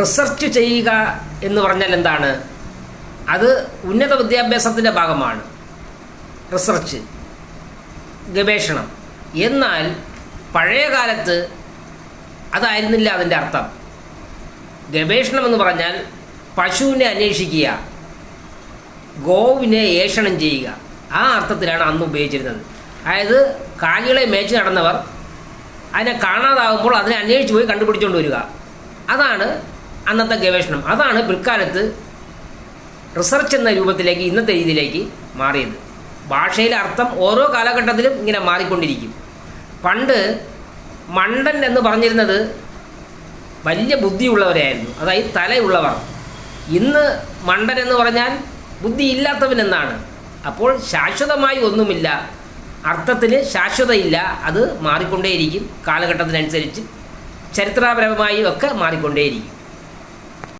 Research ചെയ്യുക എന്ന് പറഞ്ഞാൽ എന്താണ്? അത് ഉന്നത വിദ്യാഭ്യാസത്തിന്റെ ഭാഗമാണ്. റിസർച്ച് ഗവേഷണം. എന്നാൽ പഴയ കാലത്ത് അതായിരുന്നില്ല അതിന്റെ അർത്ഥം. ഗവേഷണം എന്ന് പറഞ്ഞാൽ പശുവിനെ അന്വേഷിക്കുക ഗോവിനെ ഏഷണം ചെയ്യുക. ആ അർത്ഥത്തിലാണ് അന്ന് ഉപയോഗിച്ചിരുന്നത്. അതായത് കാലികളെ മേച്ച് നടന്നവർ അതിനെ കാണാതാകുമ്പോൾ അതിനെ അന്വേഷിച്ച് പോയി കണ്ടുപിടിച്ചുകൊണ്ട് വരിക. അതാണ് അന്നത്തെ ഗവേഷണം. അതാണ് പിൽക്കാലത്ത് റിസർച്ച് എന്ന രൂപത്തിലേക്ക് ഇന്നത്തെ രീതിയിലേക്ക് മാറിയത്. ഭാഷയിലെ അർത്ഥം ഓരോ കാലഘട്ടത്തിലും ഇങ്ങനെ മാറിക്കൊണ്ടിരിക്കും. പണ്ട് മണ്ടൻ എന്ന് പറഞ്ഞിരുന്നത് വലിയ ബുദ്ധിയുള്ളവരായിരുന്നു. അതായത് തലയുള്ളവർ. ഇന്ന് മണ്ടൻ എന്ന് പറഞ്ഞാൽ ബുദ്ധിയില്ലാത്തവൻ എന്നാണ്. അപ്പോൾ ശാശ്വതമായി ഒന്നുമില്ല. അർത്ഥത്തിൽ ശാശ്വതയില്ല. അത് മാറിക്കൊണ്ടേയിരിക്കും. കാലഘട്ടത്തിനനുസരിച്ച് ചരിത്രപരമായും ഒക്കെ മാറിക്കൊണ്ടേയിരിക്കും.